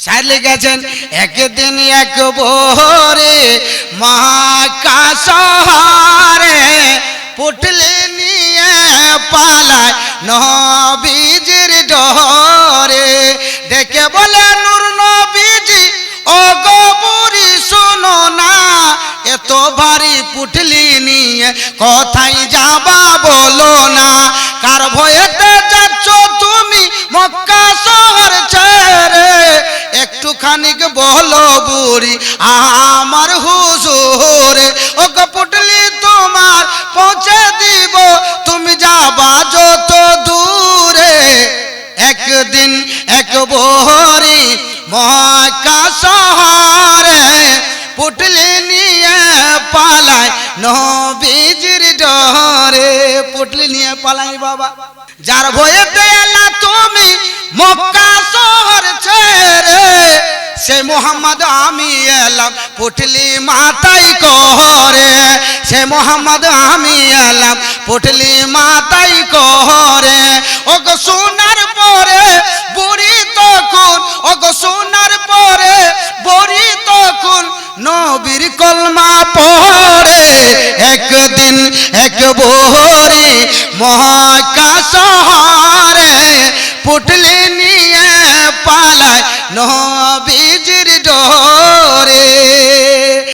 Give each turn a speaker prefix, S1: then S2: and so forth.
S1: সার লিখেছেন একদিন এক ভোরে মহাকাশহারে পুটলে নিয়ে পালায় নবীজির ডরে। দেখে বলে, নূর নবীজি ও গবুরি শোনো না, এত ভারী পুটলি নিয়ে কথাই যাবা বলো না। কার ভয়েতে বুড়ি আমার হুজুরে ও গো পুটলি তোমার পৌঁছে দিব। তুমি যাবা যত দূরে। একদিন এক ভোরি মহাকা শহরে পুটলি নিয়ে পালায় নবীজির ডরে। পুটলি নিয়ে পালাই বাবা। যার ভয়ে দেয়ালা তুমি মক্কা সে মোহাম্মদ আমি এলাম, পুটলি মাতাই করে সে মোহাম্মদ আমি এলাম, পুটলি মাতাই করে ও গো সোনার পরে বুড়ি তখন ও গো সোনার পরে বুড়ি তখন নবীর কলমা পড়ে একদিন এক ভোরে মহাকাশ